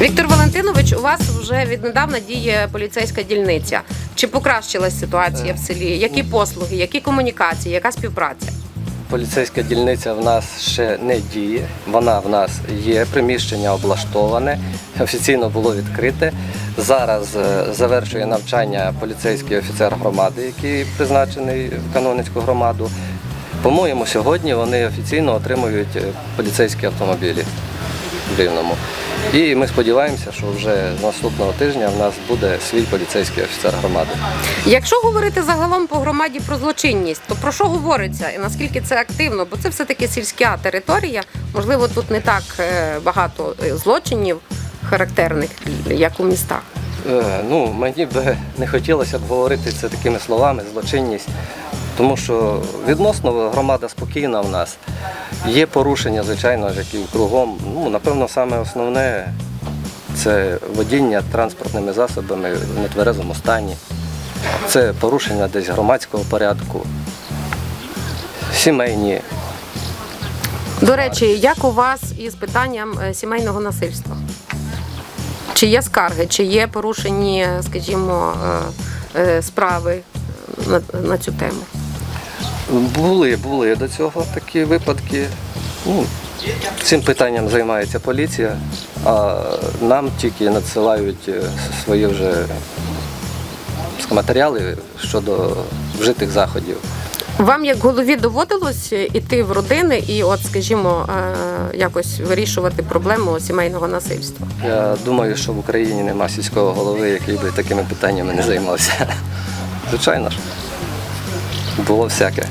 Віктор Валентинович, у вас вже віднедавна діє поліцейська дільниця. Чи покращилась ситуація в селі? Які послуги, які комунікації, яка співпраця? Поліцейська дільниця в нас ще не діє. Вона в нас є, приміщення облаштоване, офіційно було відкрите. Зараз е, завершує навчання поліцейський офіцер громади, який призначений в каноницьку громаду. По-моєму, сьогодні вони офіційно отримують е, поліцейські автомобілі в Рівному. І ми сподіваємося, що вже наступного тижня в нас буде свій поліцейський офіцер громади. Якщо говорити загалом по громаді про злочинність, то про що говориться і наскільки це активно? Бо це все-таки сільська територія. Можливо, тут не так е, багато е, злочинів характерних, як у містах. Е, Ну, мені би не хотілося б говорити це такими словами, злочинність, тому що відносно громада спокійна в нас. Є порушення, звичайно, які кругом. Ну, напевно, саме основне це водіння транспортними засобами в нетверезому стані. Це порушення десь громадського порядку, сімейні. До речі, як у вас із питанням е, сімейного насильства? Чи є скарги, чи є порушені, скажімо, е, е, справи на, на цю тему? Були, були до цього такі випадки. Ну, цим питанням займається поліція, а нам тільки надсилають е, свої вже матеріали щодо вжитих заходів. Вам як голові доводилось іти в родини і, от, скажімо, е, якось вирішувати проблему сімейного насильства? Я думаю, що в Україні нема сільського голови, який би такими питаннями не займався. Звичайно ж, було всяке.